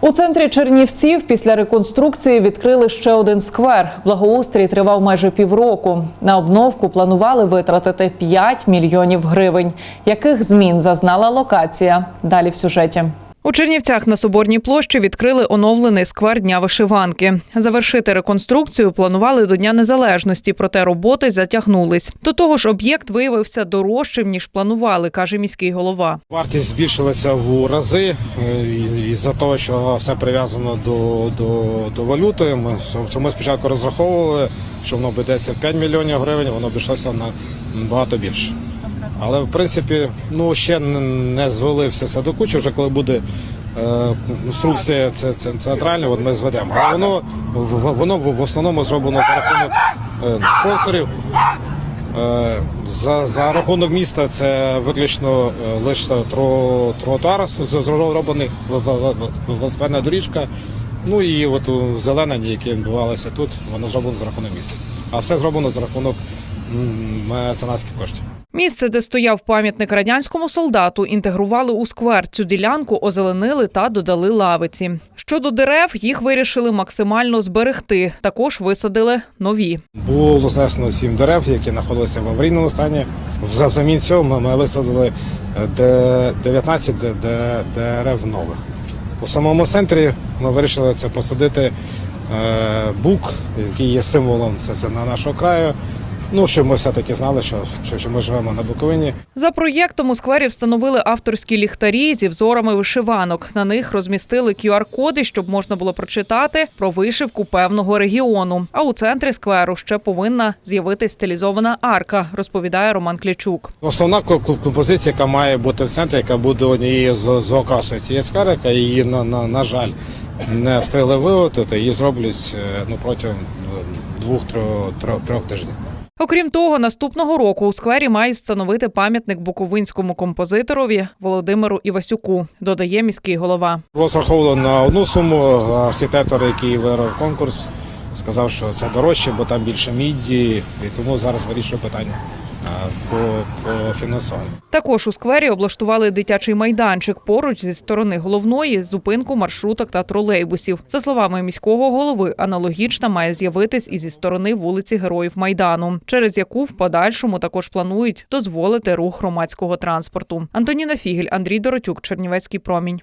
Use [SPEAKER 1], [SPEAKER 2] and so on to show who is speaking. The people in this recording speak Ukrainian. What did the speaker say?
[SPEAKER 1] У центрі Чернівців після реконструкції відкрили ще один сквер. Благоустрій тривав майже півроку. На обновку планували витратити 5 мільйонів гривень. Яких змін зазнала локація? Далі в сюжеті. У Чернівцях на Соборній площі відкрили оновлений сквер Дня вишиванки. Завершити реконструкцію планували до Дня Незалежності, проте роботи затягнулись. До того ж, об'єкт виявився дорожчим ніж планували, каже міський голова.
[SPEAKER 2] Вартість збільшилася в рази е, і- із-за того, що все прив'язано до, до, до валюти. Ми, ми спочатку розраховували, що воно обійдеться в 5 мільйонів гривень, воно обійшлося на багато більше. Але в принципі, ну ще не- звели все до кучі. Вже коли буде е, конструкція це, це центральна, от ми зведемо. А воно в- воно в основному зроблено за рахунок е, спонсорів. Е, За, за рахунок міста це виключно е, лише тро, тротуар зроблений велосипедна доріжка. Ну і от у зеленені, які відбувалися тут, воно зроблено за рахунок міста. А все зроблено за рахунок меценатських коштів.
[SPEAKER 1] Місце, де стояв пам'ятник радянському солдату, інтегрували у сквер. Цю ділянку озеленили та додали лавиці. Щодо дерев, їх вирішили максимально зберегти. Також висадили нові.
[SPEAKER 2] Було знесено сім дерев, які знаходилися в аварійному стані. Взамін цього ми, висадили е, де- 19 де- де- дерев нових. У самому центрі ми вирішили це посадити е, бук, який є символом це, це на нашого краю. Ну, щоб ми все-таки знали, що, що, що ми живемо на Буковині.
[SPEAKER 1] За проєктом у сквері встановили авторські ліхтарі зі взорами вишиванок. На них розмістили QR-коди, щоб можна було прочитати про вишивку певного регіону. А у центрі скверу ще повинна з'явитись стилізована арка, розповідає Роман Клячук.
[SPEAKER 2] Основна ко- ко- композиція, яка має бути в центрі, яка буде однією з, з окрасою цієї скари, яка її, на, на, на жаль, не встигли виготовити, її зроблять е, ну, протягом двох-трьох тижнів.
[SPEAKER 1] Окрім того, наступного року у сквері мають встановити пам'ятник буковинському композиторові Володимиру Івасюку, додає міський голова.
[SPEAKER 2] Розраховували на одну суму. Архітектор, який виграв конкурс, сказав, що це дорожче, бо там більше міді, і тому зараз вирішує питання по, по фінансуванню.
[SPEAKER 1] Також у сквері облаштували дитячий майданчик поруч зі сторони головної зупинку маршруток та тролейбусів. За словами міського голови, аналогічна має з'явитись і зі сторони вулиці Героїв Майдану, через яку в подальшому також планують дозволити рух громадського транспорту. Антоніна Фігель, Андрій Доротюк, Чернівецький промінь.